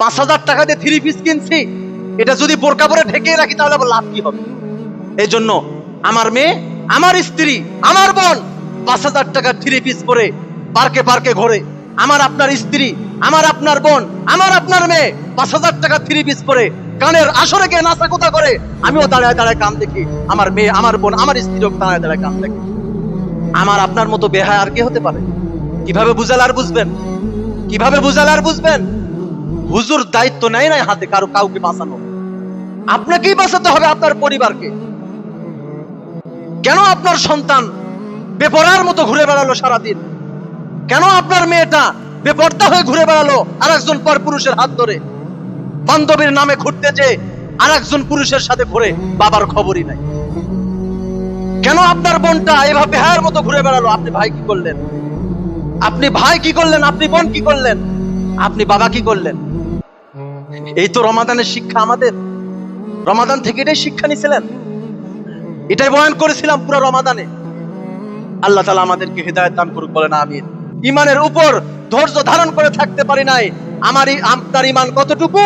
পাঁচ হাজার টাকা দিয়ে থ্রি পিস কিনছি, এটা যদি বোরকা পরে ঢেকে রাখি, তাহলে আবার লাভ কি হবে? এই জন্য আমার মেয়ে, আমার স্ত্রী, আমার বোন, পাঁচ হাজার টাকা থ্রি পিস পরে পার্কে পার্কে ঘোরে। আমার আপনার স্ত্রী, আমার আপনার বোন, আমার আপনার মেয়ে, পাঁচ হাজার টাকা থ্রি পিস পরে কানের আসরে গিয়ে নাচা কোথা করে। আমিও দাঁড়ায় দাঁড়ায় কান দেখি, আমার মেয়ে, আমার বোন, আমার স্ত্রীও দাঁড়ায় দাঁড়ায় কান দেখি। আমার আপনার মতো বেহায় আর কে হতে পারে? কীভাবে বুঝালে আর বুঝবেন? কীভাবে বুঝালে আর বুঝবেন? হুজুর দায়িত্ব নেয় নাই হাতে, কারও কাউকে বাঁচানো। আপনাকেই বাঁচাতে হবে আপনার পরিবারকে। কেন আপনার সন্তান বেপরার মতো ঘুরে বেড়ালো সারাদিন? কেন আপনার মেয়েটা বেপর্দা হয়ে ঘুরে বেড়ালো আর একজন পর পুরুষের হাত ধরে? বান্ধবীর নামে ঘুরতে যে আর একজন পুরুষের সাথে ঘুরে বাবার খবরই নাই। কেন আপনার বোনটা এভাবে হায়ের মতো ঘুরে বেড়ালো? আপনি ভাই কি করলেন? আপনি ভাই কি করলেন? আপনি বোন কি করলেন? আপনি বাবা কি করলেন? এই তো রমাদানের শিক্ষা আমাদের। রমাদান থেকে এটাই শিক্ষা নিছিলেন। এটাই বয়ান করেছিলাম পুরো রমাদানে। আল্লাহ তালা আমাদেরকে হৃদায়ত দান করুক, বলেন আমিন। ইমানের উপর ধৈর্য ধারণ করে থাকতে পারি নাই। আমার আপনার ইমান কতটুকু?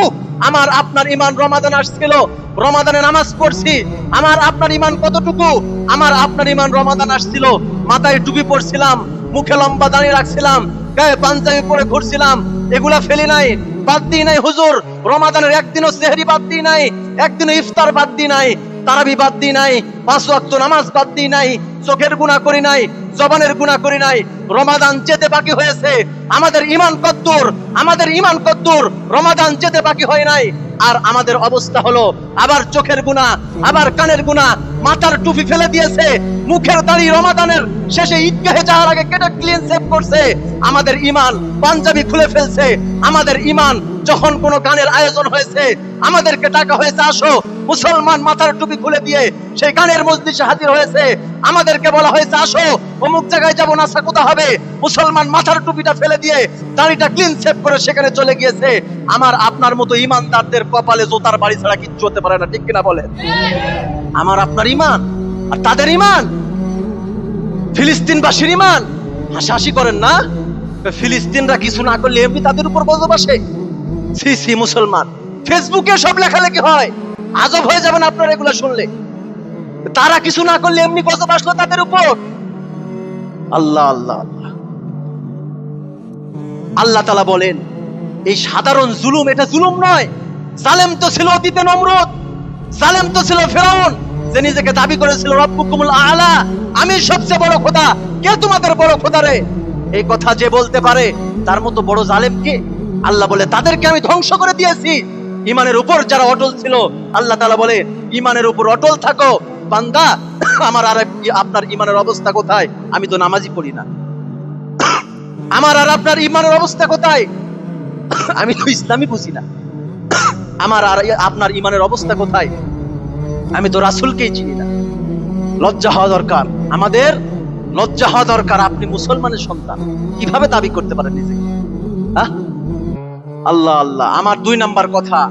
আমার আপনার ইমান রমাদান আসছিল। রমাদানে নামাজ পড়ছি। আমার আপনার ইমান কতটুকু? আমার আপনার ইমান রমাদান আসছিল, মাথায় টুপি পড়ছিলাম মুখে লম্বা দাঁড়িয়ে রাখছিলাম, গায়ে পাঞ্জাবি পরে ঘুরছিলাম, এগুলা ফেলি নাই, বাদ দিই নাই হুজুর, রমাদানের একদিনও সেহরি বাদ দিই নাই, একদিনও ইফতার বাদ দিই নাই, তারাবি বাদ দিই নাই, পাঁচ ওয়াক্ত নামাজ বাদ দিই নাই, চোখের গুণা করি নাই, জবানের গুণা করি নাই, রমাদান যেতে বাকি হয়েছে, আমাদের ইমান কদ্দুর, আমাদের ইমান কদ্দুর, রমাদান যেতে বাকি হয় নাই, আর আমাদের অবস্থা হলো, আবার চোখের গুণা আবার কানের গুণা মাথার টুপি ফেলে দিয়েছে। মুখের দাড়ি রমাদানের শেষে ঈদগাহে যাওয়ার আগে কেটে ক্লিন সেভ করছে। আমাদের ইমান পাঞ্জাবি খুলে ফেলছে। আমাদের ইমান যখন কোনো গানের আয়োজন হয়েছে, আমাদেরকে টাকা হয়েছে, আসো। মুসলমান মাথার টুপি খুলে দিয়ে সেই গানের মজলিসে হাজির হয়েছে। আমাদেরকে বলা হয়েছে, আসো। অমুক জায়গায় যাব নাসা কোথা হবে? মুসলমান মাথার টুপিটা ফেলে দিয়ে দাড়িটা ক্লিন সেভ করে সেখানে চলে গিয়েছে। আমার আপনার মতো ইমানদারদের কপালে জোতার বাড়ি ছাড়া কিচ্ছু হতে পারে না, ঠিক কিনা বলে আমার আপনার ইমান আর তাদের ইমান ফিলিস্তিনবাসীর ইমান হাসাহাসি করেন না। ফিলিস্তিনরা কিছু না করলে এমনি তাদের উপর বসে সি সি মুসলমান। ফেসবুকে সব লেখালেখি হয়। আজব হয়ে যাবেন আপনারা এগুলো শুনলে। তারা কিছু না করলে এমনি গজব তাদের উপর। আল্লাহ আল্লাহ আল্লাহ। আল্লাহ তালা বলেন, এই সাধারণ জুলুম এটা জুলুম নয়। জালেম তো ছিল অতীতে নমরুদ। জালেম তো ছিল ফেরাউন। যে নিজেকে দাবি করেছিল, রব্বুকুমুল আলা আমি সবচেয়ে বড় খোদা। কে তোমাদের বড় খোদা রে? এই কথা যে বলতে পারে, তার মতো বড় জালেম কে? আল্লাহ বলে, তাদেরকে আমি ধ্বংস করে দিয়েছি। ইমানের উপর যারা অটল ছিল, আল্লাহ তাআলা বলে, ইমানের উপর অটল থাকো। বান্দা, আমার আর আপনার ইমানের অবস্থা কোথায়? আমি তো নামাজই পড়ি না। আমার আর আপনার ইমানের অবস্থা কোথায়? আমি তো ইসলামই বুঝি না। আমার আর আপনার ইমানের অবস্থা কোথায়? আমি তো রাসুলকেই চিনি না। লজ্জা হওয়া দরকার। আমাদের লজ্জা হওয়া দরকার আপনি মুসলমানের সন্তান। কীভাবে দাবি করতে পারেন নিজেকে? হ্যাঁ? আল্লাহ আল্লাহ, আমার দুই নাম্বার কথা।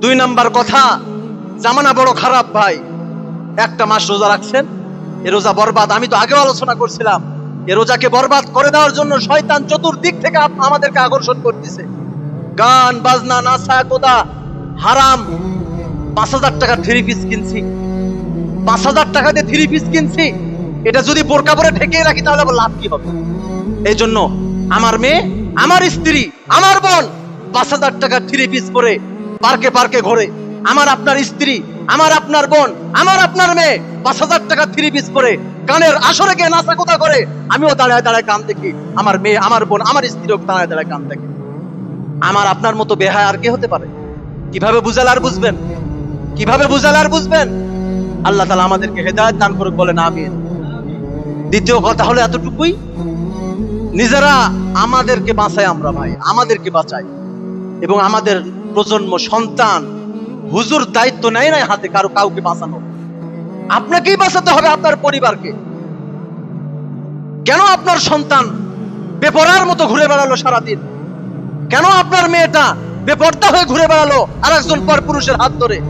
দুই নাম্বার কথা, জামানা বড় খারাপ ভাই। একটা মাস রোজা রাখছেন, এ রোজা বরবাদ। আমি তো আগেও আলোচনা করছিলাম, এ রোজাকে বরবাদ করে দেওয়ার জন্য শয়তান চতুর্দিক থেকে আমাদেরকে আকর্ষণ করতেছে। গান, বাজনা, নাচা, কোদা, হারাম। পাঁচ হাজার টাকা থ্রি পিস কিনছি। পাঁচ হাজার টাকা দিয়ে থ্রি পিস কিনছি। এটা যদি বোরকা পরে ঢেকে রাখি, তাহলে লাভ কি হবে? এই জন্য আমার মেয়ে, আমার স্ত্রী, আমার বোন, পাঁচ হাজার টাকা থ্রি পিস পরে পার্কে পার্কে ঘোরে। আমার আপনার স্ত্রী, আমার আপনার বোন, আমার আপনার মেয়ে পাঁচ হাজার টাকা থ্রি পিস পরে কানের আসরে গিয়ে নাচা কোথা করে। আমিও দাঁড়ায় দাঁড়ায় কান দেখি। আমার মেয়ে, আমার বোন, আমার স্ত্রীও দাঁড়ায় দাঁড়ায় কান দেখে। আমার আপনার মতো বেহায় আর কে হতে পারে? কীভাবে বুঝালে আর বুঝবেন? কীভাবে বুঝালে আর বুঝবেন? আল্লাহ তালা আমাদেরকে হেদায়ত দান করুক, বলেন আমিন। দ্বিতীয় কথা হলো এতটুকুই, নিজেরা আমাদেরকে বাঁচাই আমরা ভাই, আমাদেরকে বাঁচাই। এবং আমাদের প্রজন্ম, সন্তান, হুজুর দায়িত্ব নেয় নাই হাতে, কারও কাউকে বাঁচানো আপনাকেই বাঁচাতে হবে আপনার পরিবারকে। কেন আপনার সন্তান বেপরার মতো ঘুরে বেড়ালো সারাদিন? কেন আপনার মেয়েটা বেপর্দা হয়ে ঘুরে বেড়ালো আর একজন পর পুরুষের হাত ধরে?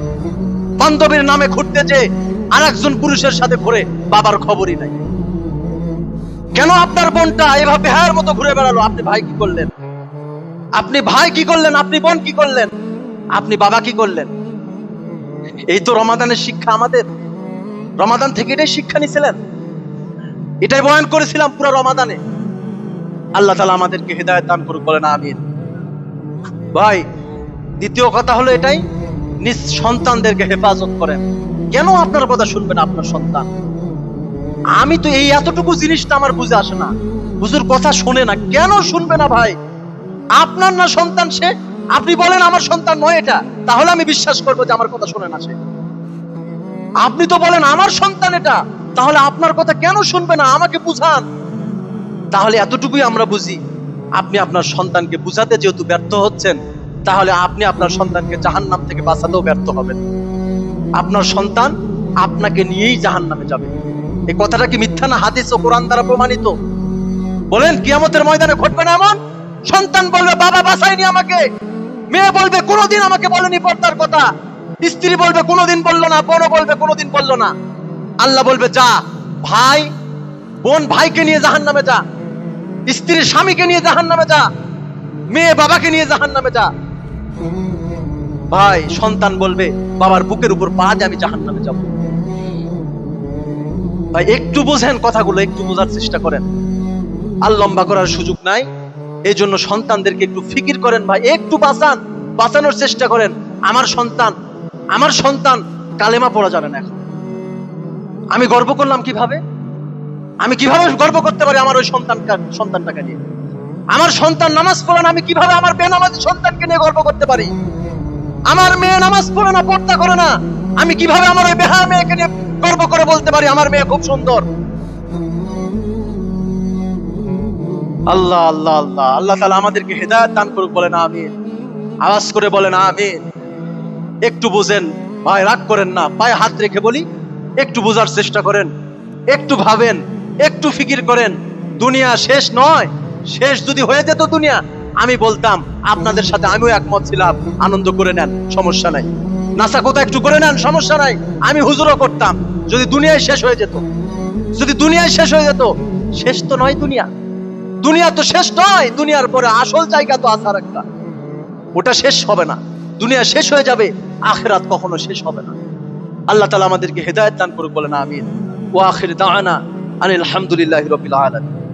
বান্ধবীর নামে ঘুরতে যে আর একজন পুরুষের সাথে ঘুরে বাবার খবরই নাই। কেন আপনার বোনটা এভাবে হায়ার মতো ঘুরে বেড়ালো? আপনি ভাই কি করলেন? আপনি ভাই কি করলেন? আপনি বোন কি করলেন? আপনি বাবা কি করলেন? এই তো রমাদানের শিক্ষা আমাদের। রমাদান থেকে এটাই শিক্ষা নিছিলেন। এটাই বয়ান করেছিলাম পুরো রমাদানে। আল্লাহ তালা আমাদেরকে হৃদায়ত দান করুক বলেন আমিন। ভাই, দ্বিতীয় কথা হলো এটাই। নিজ সন্তানদেরকে হেফাজত করেন। কেন আপনার কথা শুনবেন আপনার সন্তান? আমি তো এই এতটুকু জিনিসটা আমার বুঝে আসে না। হুজুর কথা শোনে না। কেন শুনবে না ভাই? আপনার না সন্তান সে? আপনি বলেন আমার সন্তান নয় এটা। তাহলে আমি বিশ্বাস করব যে আমার কথা শোনে না সে। আপনি তো বলেন আমার সন্তান এটা। তাহলে আপনার কথা কেন শুনবে না? আমাকে বুঝান। তাহলে এতটুকুই আমরা বুঝি। আপনি আপনার সন্তানকে বুঝাতে যেহেতু ব্যর্থ হচ্ছেন তাহলে আপনি আপনার সন্তানকে জাহান্নাম থেকে বাঁচাতেও ব্যর্থ হবেন। আপনার সন্তান আপনাকে নিয়েই জাহান্নামে যাবে। এই কথাটা কি মিথ্যা না হাদিস ও কোরআন দ্বারা প্রমাণিত? বলেন, কিয়ামতের ময়দানে ঘটবে না এমন? সন্তান বলবে, বাবা, বাঁচায়নি আমাকে। মেয়ে বলবে, কোনোদিন আমাকে বলেনি পর্দার কথা। স্ত্রী বলবে, কোনোদিন বলল না। বোনও বলবে, কোনোদিন বলল না। আল্লাহ বলবে, যা, ভাই, বোন ভাইকে নিয়ে জাহান নামে যা। স্ত্রীর স্বামীকে নিয়ে জাহান নামে যা। মেয়ে বাবাকে নিয়ে জাহান নামে যা। ভাই, সন্তান বলবে, বাবার বুকের উপর পা দিয়ে আমি জাহান নামে যাব। ভাই, একটু বোঝেন কথাগুলো, একটু বোঝার চেষ্টা করেন। আর লম্বা করার সুযোগ নাই। এই জন্য সন্তানদেরকে একটু ফিকির করেন ভাই, একটু বাঁচান, বাঁচানোর চেষ্টা করেন। আমার সন্তান আমার সন্তান কালেমা পড়া যাবে না এখন। আমি গর্ব করলাম কীভাবে? আমি কীভাবে গর্ব করতে পারি আমার ওই সন্তান সন্তানটাকে নিয়ে? আমার সন্তান নামাজ পড়ে না, আমি কীভাবে আমার বেনামাজি সন্তানকে নিয়ে গর্ব করতে পারি? আমার মেয়ে নামাজ পড়ে না, পর্দা করে না, আমি কীভাবে আমার ওই বেহা মেয়েকে নিয়ে গর্ব করে বলতে পারি, আমার মেয়ে খুব সুন্দর। আল্লাহ আল্লাহ আল্লাহ আল্লাহ তালা আমাদেরকে হেদায়ত দান করুক, বলেন আমিন। আওয়াজ করে বলেন আমিন। একটু বুঝেন, ভাই রাগ করেন না, পায়ে হাত রেখে বলি, একটু বোঝার চেষ্টা করেন, একটু ভাবেন, একটু ফিকির করেন, দুনিয়া শেষ নয়। শেষ যদি হয়ে যেত দুনিয়া, আমি বলতাম, আপনাদের সাথে আমিও একমত ছিলাম, আনন্দ করে নেন, সমস্যা নাই। নাসা কোথাও একটু করে নেন, সমস্যা নাই, আমি হুজুরও করতাম, যদি দুনিয়ায় শেষ হয়ে যেত। যদি দুনিয়ায় শেষ হয়ে যেত, শেষ তো নয় দুনিয়া। দুনিয়া তো শেষ নয়, দুনিয়ার পরে আসল জায়গা তো আসার একটা। ওটা শেষ হবে না। দুনিয়া শেষ হয়ে যাবে, আখেরাত কখনো শেষ হবে না। আল্লাহ তালা আমাদেরকে হেদায়ত দান করুক বলে না আমিন। ও আখির দাওয়ানা আনিল আলহামদুলিল্লাহ রবিল আলমী